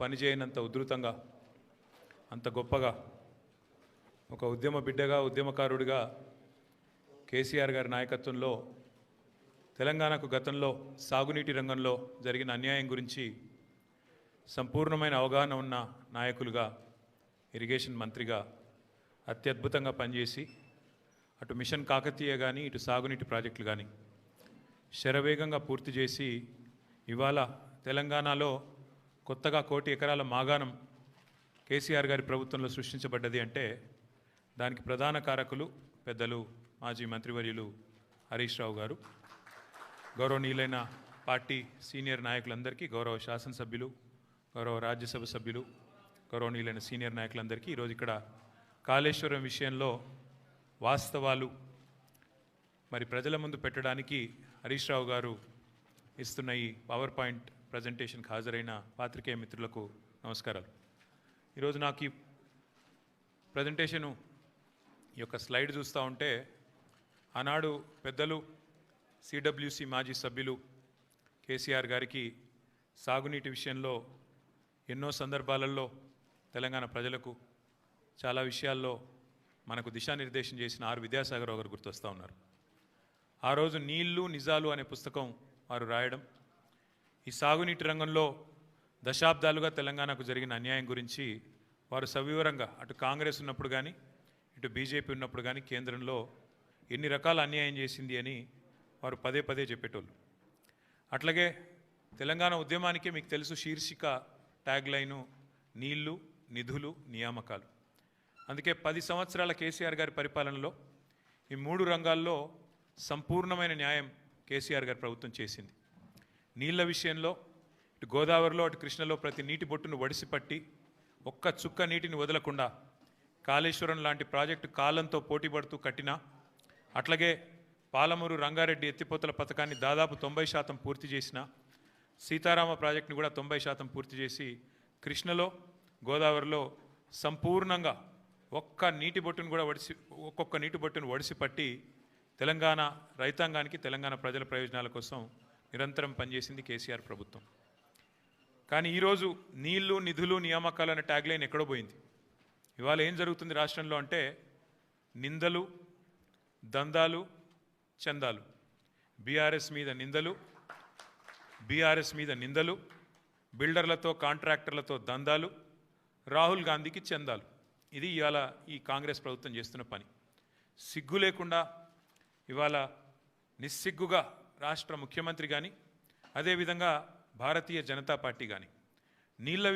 పనిచేయనంత ఉధృతంగా అంత గొప్పగా ఒక ఉద్యమ బిడ్డగా ఉద్యమకారుడిగా కేసీఆర్ గారి నాయకత్వంలో తెలంగాణకు గతంలో సాగునీటి రంగంలో జరిగిన అన్యాయం గురించి సంపూర్ణమైన అవగాహన ఉన్న నాయకులుగా ఇరిగేషన్ మంత్రిగా అత్యద్భుతంగా పనిచేసి అటు మిషన్ కాకతీయ కానీ ఇటు సాగునీటి ప్రాజెక్టులు కానీ శరవేగంగా పూర్తి చేసి ఇవాళ తెలంగాణలో కొత్తగా కోటి ఎకరాల మాగాణం కేసీఆర్ గారి ప్రభుత్వంలో సృష్టించబడ్డది అంటే దానికి ప్రధాన కారకులు పెద్దలు మాజీ మంత్రివర్యులు హరీష్ రావు గారు. గౌరవనీయులైన పార్టీ సీనియర్ నాయకులందరికీ గౌరవ శాసనసభ్యులు గౌరవ రాజ్యసభ సభ్యులు గౌరవనీయులైన సీనియర్ నాయకులందరికీ ఈరోజు ఇక్కడ కాళేశ్వరం విషయంలో వాస్తవాలు మరి ప్రజల ముందు పెట్టడానికి హరీష్ రావు గారు ఇస్తున్న ఈ పవర్ పాయింట్ ప్రజెంటేషన్కి హాజరైన పాత్రికేయ మిత్రులకు నమస్కారాలు. ఈరోజు నాకు ఈ ప్రజెంటేషను ఈ యొక్క స్లైడ్ చూస్తూ ఉంటే ఆనాడు పెద్దలు సిడబ్ల్యూసి మాజీ సభ్యులు కేసీఆర్ గారికి సాగునీటి విషయంలో ఎన్నో సందర్భాలలో తెలంగాణ ప్రజలకు చాలా విషయాల్లో మనకు దిశానిర్దేశం చేసిన ఆరు విద్యాసాగర్ గారు గుర్తొస్తూ ఉన్నారు. ఆ రోజు నీళ్ళు నిజాలు అనే పుస్తకం వారు రాయడం ఈ సాగునీటి రంగంలో దశాబ్దాలుగా తెలంగాణకు జరిగిన అన్యాయం గురించి వారు సవివరంగా అటు కాంగ్రెస్ ఉన్నప్పుడు కానీ ఇటు బీజేపీ ఉన్నప్పుడు కానీ కేంద్రంలో ఎన్ని రకాల అన్యాయం చేసింది అని వారు పదే పదే చెప్పేటోళ్ళు. అట్లాగే తెలంగాణ ఉద్యమానికి మీకు తెలుసు శీర్షిక ట్యాగ్ లైను నీళ్ళు నిధులు నియామకాలు. అందుకే పది సంవత్సరాల కేసీఆర్ గారి పరిపాలనలో ఈ మూడు రంగాల్లో సంపూర్ణమైన న్యాయం కేసీఆర్ గారి ప్రభుత్వం చేసింది. నీళ్ళ విషయంలో ఇటు గోదావరిలో అటు కృష్ణలో ప్రతి నీటి బొట్టును వడిసిపట్టి ఒక్క చుక్క నీటిని వదలకుండా కాళేశ్వరం లాంటి ప్రాజెక్టు కాలంతో పోటీపడుతూ కట్టినా అట్లాగే పాలమూరు రంగారెడ్డి ఎత్తిపోతల పథకాన్ని దాదాపు తొంభై శాతం పూర్తి చేసిన సీతారామ ప్రాజెక్టుని కూడా తొంభై శాతం పూర్తి చేసి కృష్ణలో గోదావరిలో సంపూర్ణంగా ఒక్క నీటి బొట్టును కూడా వడిసి ఒక్కొక్క నీటి బొట్టును వడిసి పట్టి తెలంగాణ రైతాంగానికి తెలంగాణ ప్రజల ప్రయోజనాల కోసం నిరంతరం పనిచేసింది కేసీఆర్ ప్రభుత్వం. కానీ ఈరోజు నీళ్ళు నిధులు నియామకాలు అనే ట్యాగ్ లైన్ ఎక్కడో పోయింది. ఇవాళ ఏం జరుగుతుంది రాష్ట్రంలో అంటే నిందలు దందాలు చందాలు. బీఆర్ఎస్ మీద నిందలు బీఆర్ఎస్ మీద నిందలు బిల్డర్లతో కాంట్రాక్టర్లతో దందాలు రాహుల్ గాంధీకి చందాలు. ఇది ఇవాళ ఈ కాంగ్రెస్ ప్రభుత్వం చేస్తున్న పని. సిగ్గు లేకుండా ఇవాళ నిస్సిగ్గుగా రాష్ట్ర ముఖ్యమంత్రి కానీ అదేవిధంగా భారతీయ జనతా పార్టీ కానీ నీళ్ళ